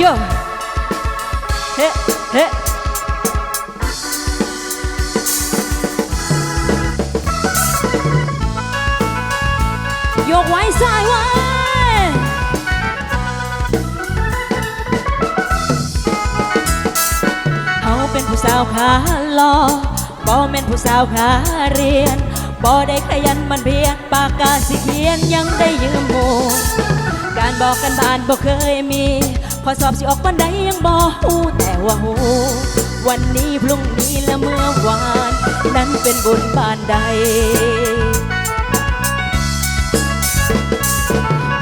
โยเฮ้เฮ้ยกไว้สายไว้เขาเป็นผู้สาวขาลอบ่แม่นผู้สาวขาเรียนบ่ได้ขยันมันเพียรปากกาสิเขียนยังได้ยืมหมู่การบอกกันบานบ่เคยมี พอสอบสิออกปันใดยังบ่ฮู้แต่ว่าฮู้วันนี้พรุ่งนี้และเมื่อวาน นั้นเป็นบุญบานใด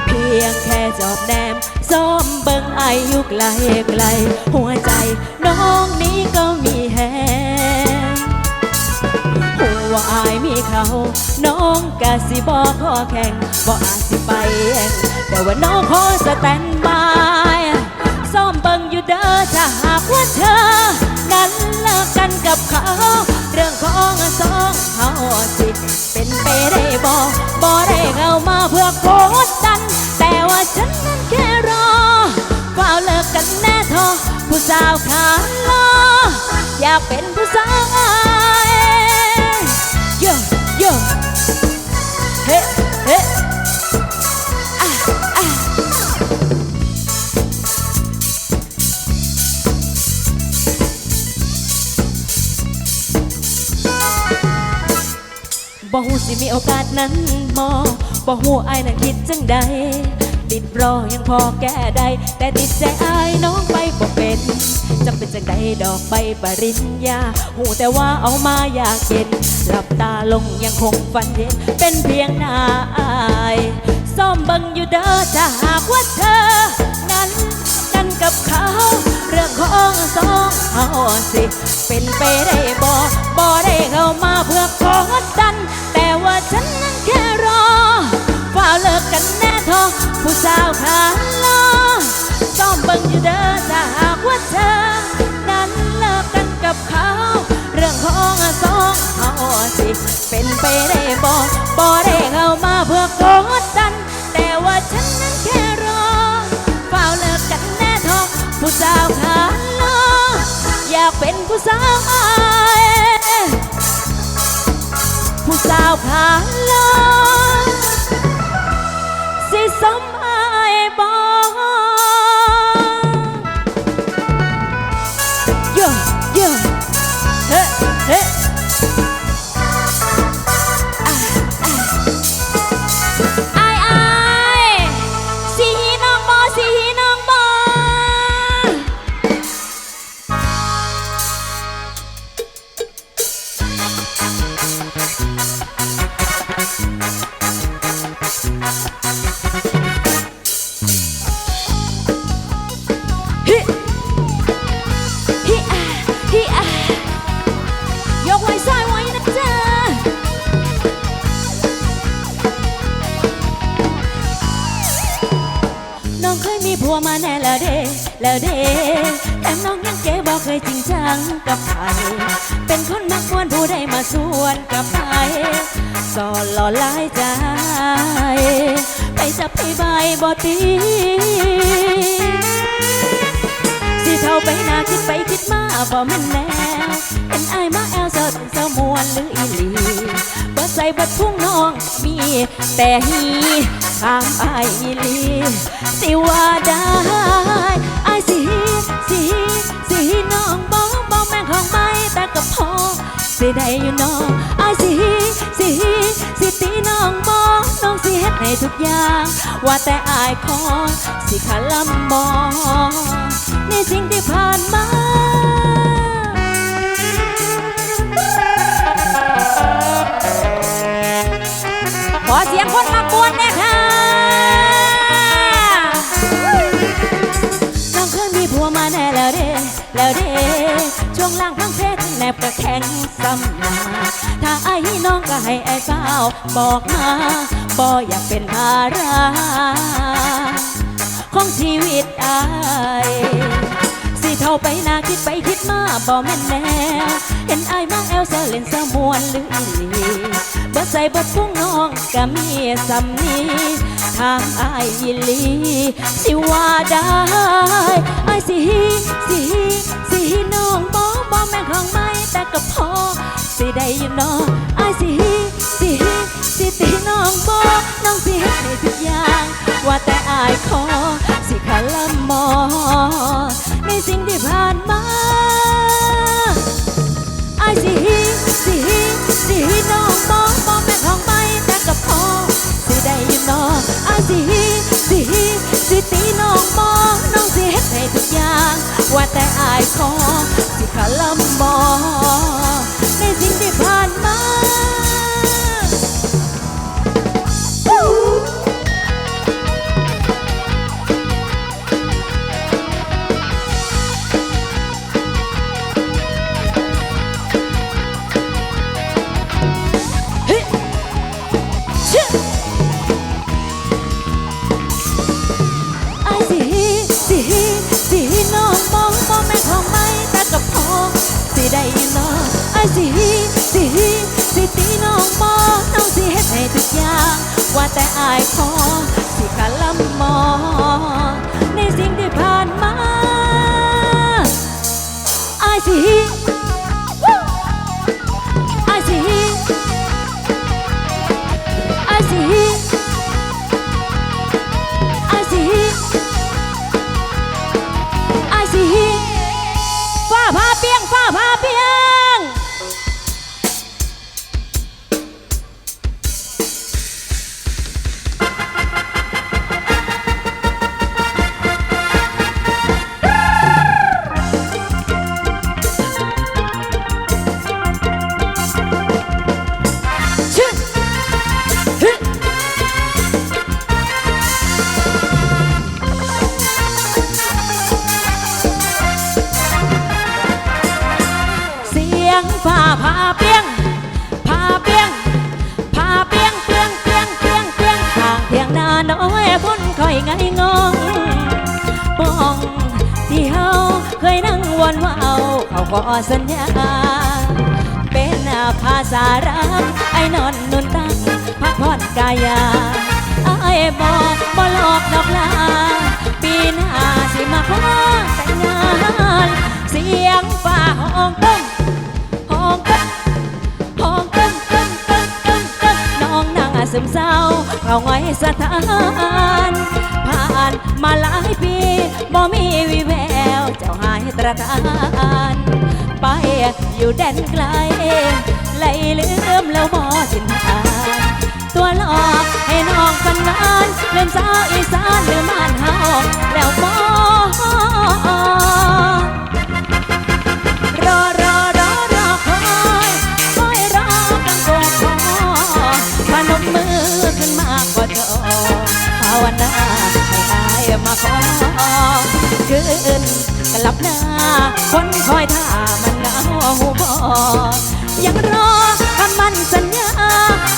เพียงแค่จอบแนมซ้อมเบิ่งไอายอยู่ไกลไกล หัวใจน้องนี้ก็มีแฮงหัวอายมีเขาน้องกะสิบอกขอแข่งบ่อาจสิไปแย่งแต่ว่าน้องขอสแตนบายซ้อม เบิ่งอยู่เด้อถ้าหากว่าเธอ นั้นเลิกกันกับเขา เรื่องของสองเขาสิเป็นไปได้บ่บ่ได้เข้ามาเพื่อโกดดัน แต่ว่าฉันนั้นแค่รอเฝ้าเลิกกันแน่ทอผู้สาวขาลออยากเป็นผู้สาว บ่ฮู้สิมีโอกาสนั้นมอบ่ฮู้อายนั้นคิดจังใดติดรอยังพอแก้ได้แต่ติดใจอายน้องไปบ่เป็นจำเป็นจังใดดอกใบปริญญาหูแต่ว่าเอามาอยากเห็นหลับตาลงยังคงฝันเห็นเป็นเพียงหน้าอายซ่อมบังอยู่เด้อถ้าหากว่าเธอ นั้นกันกับเขา เรื่องของสอง เขาสิ เป็นไปได้บ่บ่ได้เข้ามาเพื่อกดดัน แต่ว่าฉันนั้นแค่รอฝ้าเลิกกันแน่ทอผู้สาวขาลอซ้อมเบิ่งอยู่เด้อถ้าหากว่าเธอ นั้นเลิกกันกับเขา เรื่องของสองเขาสิ เป็นไปได้บ่บ่ได้เข้า สาวอายผู้สาวขา แล้วเด้แถมน้องยังเก๋บอกเคยจริงจังกับใครเป็นคนมักมวนผู้ใดมาส่วนกับใครสอนหล่อหลายใจ ไปจับไปใบบ่ตีสิเท่าไปหน้าคิดไปคิดมาบ่มันแนวเป็นไอมาแอลเสดเสมวนหรืออีหลีบ่ใส่บัดพุ่งน้องมีแต่ฮี ถามอายอีหลีสิว่าได้ไอายสิสิสิน้องบ่บ่แม่ของไม่แต่ก็พอสิได้อยู่น้องไอายสิสิสิตีน้องบ่น้องสิเฮ็ดให้ทุกอย่าง ว่าแต่อายขอสิขาลำมองในสิ่งที่ผ่านมาขอเสียงคนมากวนเนี่ยค่ะ แล้วเด้ช่วงล่างทั้งเพศแนบกระแข็งซ้ำนาถ้าไอ้น้องก็ให้ไอ้เฝ้าบอกมาบออยากเป็นภาระของชีวิตไอ้ เท่าไปนาคิดไปคิดมาบ่แม่นแน่เห็นอายมางแอลเซวเล่นแซวมวนรือบ่ใส่บทพุ่งน้องก็มีสำนีทางอายอีลี สิว่าได้อายสิฮีสิฮีสิฮีน้องบ่บ่แม่นของไม่แต่ก็พอ สิได้อยู่น้องอาสิฮีสิฮีสิตีน้องบ่น้องสิเฮ็ดให้ทุกอย่าง ว่าแต่อายขอสิขะละมอ สิ่งที่ผ่านมาไอ้สิฮีสิฮีสิฮีน้องบอกบอแม่นของไปแต่ก็พอสิได้ยินน้องไอ้สิฮีสิฮีสิตีน้องบอกน้อง ว่าแต่อายขอสิกะลำมอ ในสิ่งที่ผ่านมาไอ้สิ ขอสัญญา เป็นภาษารักไอ้นอนนุนตั้งพักผ่อนกายาไอ้บอกบ่หลอกดอกลา ปีหน้าสิมาขอแต่งงาน เสียงฟ้าห้องต้งห้องต้งห้องต้งต้งต้งต้งต้งน้องนางซึมเศร้าเขาไว้สถานผ่านมาหลายปีบ่มีวิแววเจ้าหายตระทาน อยู่แดนไกลไล่ลืมแล้วบอสินทานตัวหลอกให้น้องฝันหวานลืมสาวอีสานลืมบ้านเฮาแล้วบอ นสัญญา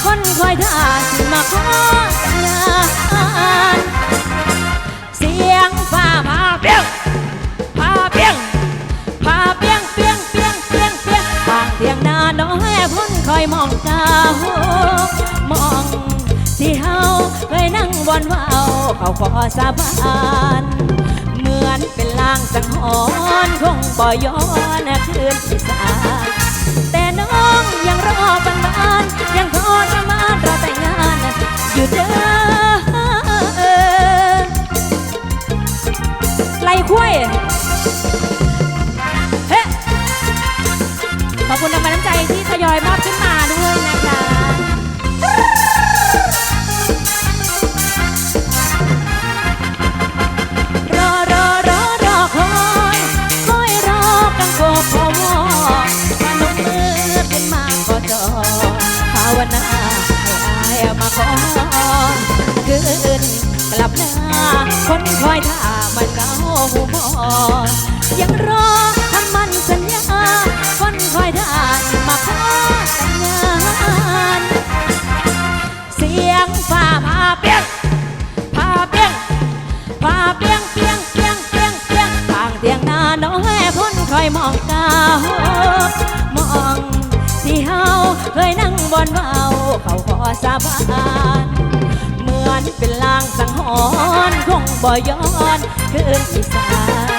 คนคอยท่าสิมาขอแต่งงานเสียงฟ้าพาเปียงพาเปียงพาเปียงเปียงเปียงเปียงเปียงทางเพียงนาน้อยพ้นคอยมองกาวมองที่เฮาเคยนั่งบนว่าวเขาขอสาบานเหมือนเป็นลางสังหรณ์คงบ่ย้อนคืนที่สา ยังรอปันบานยังรอจะมานรอแต่งงานอยู่เด้อไล่คุ้ยเฮ้ขอบคุณทำไม ให้อายมาขอคืนกลับหน้าคนคอยท่ามันเกาหูบอยังรอทำมันสัญญาคนคอยท่ามาขอแต่งงานเสียงฟ้าพาเปียกพาเปียงพาเปียงเปียงเปียงเปียงเปียงทางเตียงนาน้อยพ้นคอยมอง สาบานเหมือนเป็นลางสังหรณ์คงบ่ย้อนคืนที่สาน